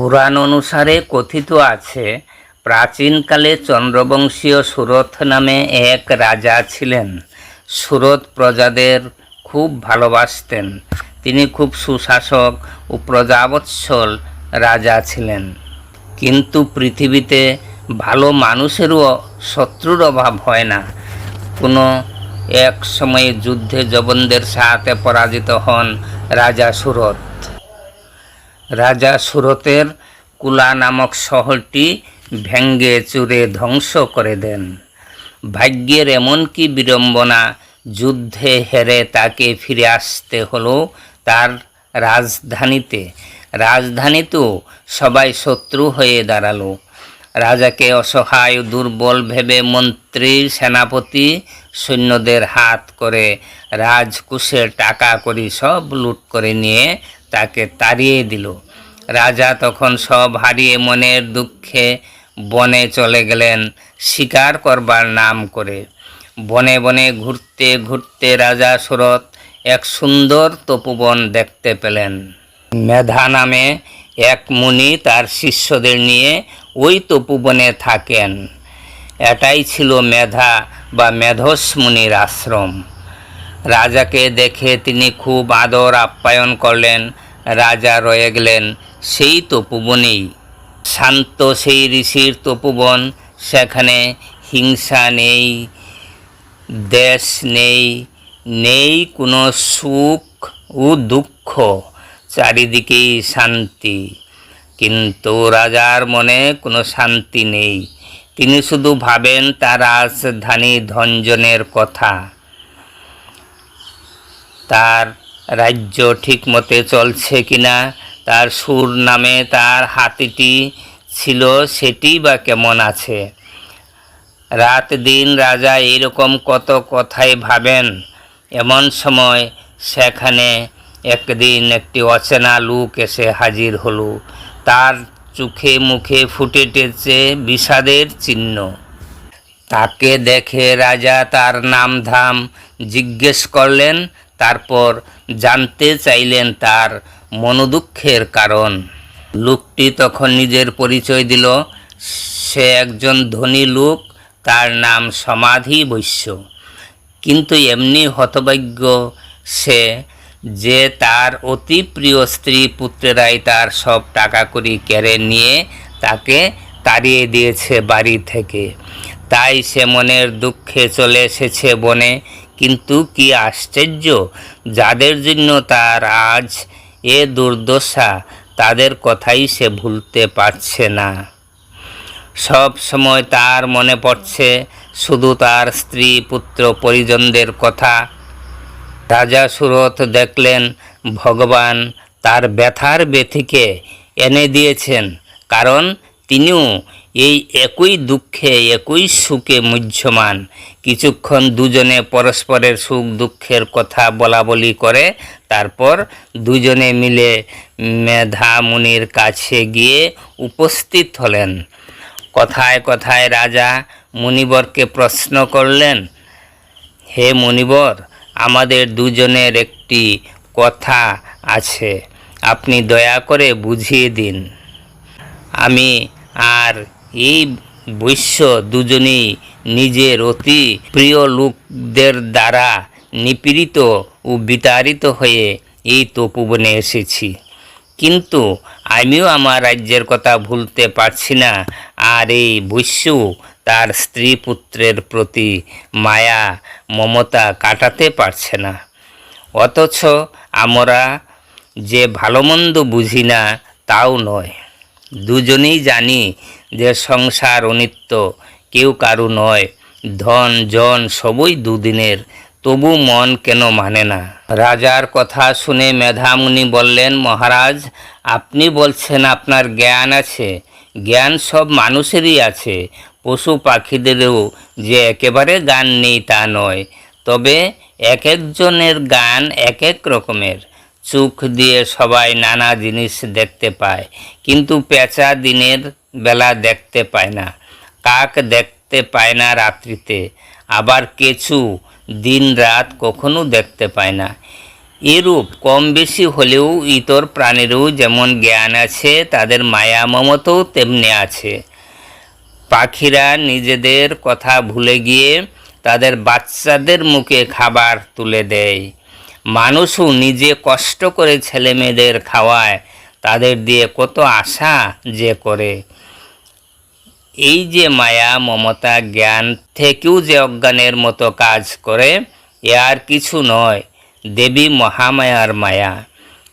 পুরাণ অনুসারে কথিত আছে, প্রাচীনকালে চন্দ্রবংশীয় সুরথ নামে এক রাজা ছিলেন। সুরথ প্রজাদের খুব ভালোবাসতেন। তিনি খুব সুশাসক ও প্রজাবৎসল রাজা ছিলেন। কিন্তু পৃথিবীতে ভালো মানুষেরও শত্রুর অভাব হয় না। কোনো এক সময়ে যুদ্ধে জবনদের সাথে পরাজিত হন রাজা সুরথ। রাজা সুরতের কুলা নামক শহরটি ভেঙ্গে চুরে ধ্বংস করে দেন। ভাগ্যের এমন কি বিড়ম্বনা যুদ্ধে হেরে তাকে ফিরে আসতে হলো তার রাজধানীতে। রাজধানীতেও সবাই শত্রু হয়ে দাঁড়াল। রাজাকে অসহায় দুর্বল ভেবে মন্ত্রী, সেনাপতি, সৈন্যদের হাত করে রাজকুশের টাকা করি সব লুট করে নিয়ে তাকে তাড়িয়ে দিল। রাজা তখন সব হারিয়ে মনের দুঃখে বনে চলে গেলেন, শিকার করবার নাম করে। বনে বনে ঘুরতে ঘুরতে রাজা সুরত এক সুন্দর তপোবন দেখতে পেলেন। মেধা নামে এক মুনি তার শিষ্যদের নিয়ে ওই তপোবনে থাকেন। এটাই ছিল মেধা বা মেধস মুনির আশ্রম। রাজাকে দেখে তিনি খুব আদর আপ্যায়ন করলেন, রাজা রয়ে গেলেন। সেই তপোবনেই শান্ত সেই ঋষির তপোবন সেখানে হিংসা নেই, দেশ নেই নেই কোনো সুখ ও দুঃখ, চারিদিকেই শান্তি। কিন্তু রাজার মনে কোনো শান্তি নেই। তিনি শুধু ভাবেন তার রাজধানী ধনজনের কথা। তার রাজ্য ঠিক মতে চলছে কিনা, তার সুর নামে তার হাতিটি ছিল সেটি বা কেমন আছে? রাত দিন রাজা এরকম কত কথাই ভাবেন। এমন সময় সেখানে একদিন একটি অচেনা লোক এসে হাজির হলো। তার চোখে মুখে ফুটেটেছে বিষাদের চিহ্ন। তাকে দেখে রাজা তার নাম ধাম জিজ্ঞেস করলেন তারপর জানতে চাইলেন তার মনোদুঃখের কারণ। লোকটি তখন নিজের পরিচয় দিল। সে একজন ধনী লোক, তার নাম সমাধি বৈশ্য। কিন্তু এমনি হতভাগ্য সে যে তার অতি প্রিয় স্ত্রী পুত্রেরাই তার সব টাকা করি কেড়ে নিয়ে তাকে তাড়িয়ে দিয়েছে বাড়ি থেকে। তাই সে মনের দুঃখে চলে এসেছে বনে। কিন্তু কি আশ্চর্য? যাদের জন্য তার আজ এ দুর্দশা, তাদের কথাই সে ভুলতে পারছে না। সব সময় তার মনে পড়ছে, শুধু তার স্ত্রী, পুত্র, পরিজনদের কথা। রাজা সুরত দেখলেন, ভগবান তার ব্যথার ব্যথিকে এনে দিয়েছেন, কারণ তিনিও এই একই দুঃখে, একই সুখে মুহ্যমান। কিছুক্ষণ দুজনে পরস্পরের সুখ দুঃখের কথা বলা বলি করে, তারপর দুজনে মিলে মেধা মুনির কাছে গিয়ে উপস্থিত হলেন। কথায় কথায় রাজা মুনিবরকে প্রশ্ন করলেন, হে মুনিবর, আমাদের দুজনের একটি কথা আছে। আপনি দয়া করে বুঝিয়ে দিন। আমি আর এই বৈশ্য দুজনেই নিজের অতি প্রিয় লোকদের দ্বারা নিপীড়িত ও বিতাড়িত হয়ে এই তপুবনে এসেছি। কিন্তু আমিও আমার রাজ্যের কথা ভুলতে পারছি না, আর এই বৈশ্য তার স্ত্রী পুত্রের প্রতি মায়া, মমতা কাটাতে পারছে না। অথচ আমরা যে ভালো মন্দ বুঝি না, তাও নয়। দুজনেই জানি যে সংসার অনিত্য, কেউ কারু নয়। ধন, জন সবই দুদিনের, তবু মন কেন মানে না? রাজার কথা শুনে মেধামুনি বললেন, মহারাজ, আপনি বলছেন আপনার জ্ঞান আছে। জ্ঞান সব মানুষেরই আছে। পশু পাখিদেরও যে একেবারে গান নেই তা নয়। তবে এক একজনের গান এক এক রকমের। চোখ দিয়ে সবাই নানা জিনিস দেখতে পায়, কিন্তু পেঁচা দিনের বেলা দেখতে পায় না, কাক দেখতে পায় না রাত্রিতে, আবার কেঁচু দিন রাত কখনো দেখতে পায় না। এরূপ কম বেশি হলেও ইতর প্রাণীরও যেমন জ্ঞান আছে, তাদের মায়া মমতাও তেমনি আছে। পাখিরা নিজেদের কথা ভুলে গিয়ে তাদের বাচ্চাদের মুখে খাবার তুলে দেয়। মানুষও নিজে কষ্ট করে ছেলে মেয়েদের খাওয়ায়, তাদের দিয়ে কত আশা যে করে। এই যে মায়া, মমতা, জ্ঞান থেকেও যে অজ্ঞানের মতো কাজ করে, এ আর কিছু নয়। দেবী মহামায়ার মায়া।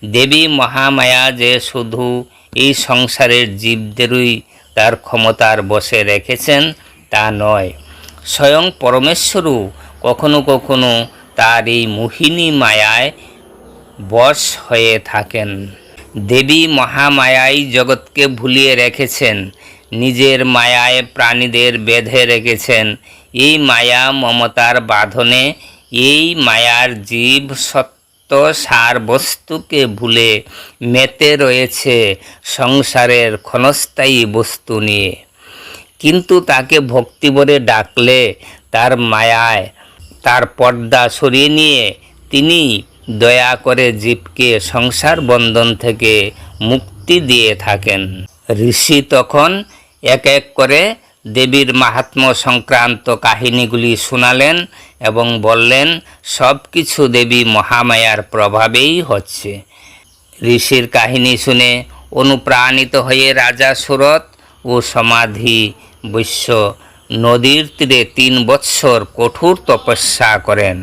দেবী মহামায়া যে শুধু এই সংসারের জীবদেরই তার ক্ষমতার বসে রেখেছেন, তা নয়। স্বয়ং পরমেশ্বরও কখনো কখনো তার এই মোহিনী মায়ায় বশ হয়ে থাকেন। দেবী মহামায়াই জগৎকে ভুলিয়ে রেখেছেন, নিজের মায়ায় প্রাণীদের বেঁধে রেখেছেন। এই মায়া মমতার বাঁধনে, এই মায়ার জীব সত্য সার বস্তুকে ভুলে মেতে রয়েছে সংসারের ক্ষণস্থায়ী বস্তু নিয়ে। কিন্তু তাকে ভক্তিভরে ডাকলে তার মায়ায় তার পর্দা সরিয়ে নিয়ে তিনি দয়া করে জীবকে সংসার বন্ধন থেকে মুক্তি দিয়ে থাকেন। ঋষি তখন এক এক করে দেবীর মাহাত্ম সংক্রান্ত কাহিনীগুলি শোনালেন এবং বললেন, সব কিছু দেবী মহামায়ার প্রভাবেই হচ্ছে। ঋষির কাহিনী শুনে অনুপ্রাণিত হয়ে রাজা সুরত ও সমাধি বৈশ্য নদীর তীরে তিন বৎসর কঠোর তপস্যা করেন।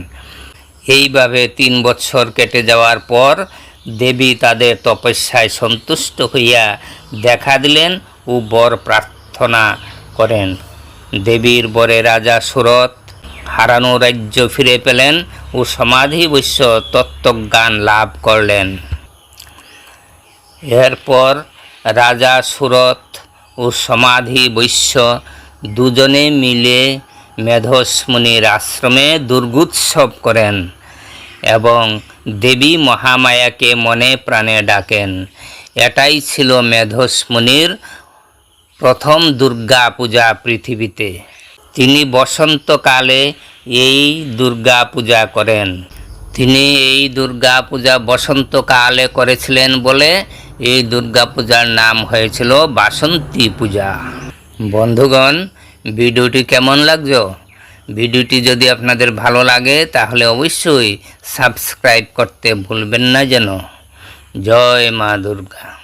এইভাবে তিন বৎসর কেটে যাওয়ার পর দেবী তাদের তপস্যায় সন্তুষ্ট হইয়া দেখা দিলেন ও বর প্রার্থনা করেন। দেবীর বরে রাজা সুরত হারানো রাজ্য ফিরে পেলেন ও সমাধি বৈশ্য তত্ত্বজ্ঞান লাভ করলেন। এরপর রাজা সুরত ও সমাধি বৈশ্য দুজনে মিলে মেধসমুনির আশ্রমে দুর্গোৎসব করেন এবং দেবী মহামায়াকে মনে প্রাণে ডাকেন। এটাই ছিল মেধসমুনির প্রথম দুর্গা পূজা পৃথিবীতে। তিনি বসন্তকালে এই দুর্গা পূজা করেন। তিনি এই দুর্গা পূজা বসন্তকালে করেছিলেন বলে এই দুর্গা পূজার নাম হয়েছিল বাসন্তী পূজা। বন্ধুগণ ভিডিওটি কেমন লাগছে ভিডিওটি যদি আপনাদের ভালো লাগে, তাহলে অবশ্যই সাবস্ক্রাইব করতে ভুলবেন না যেন। জয় মা দুর্গা।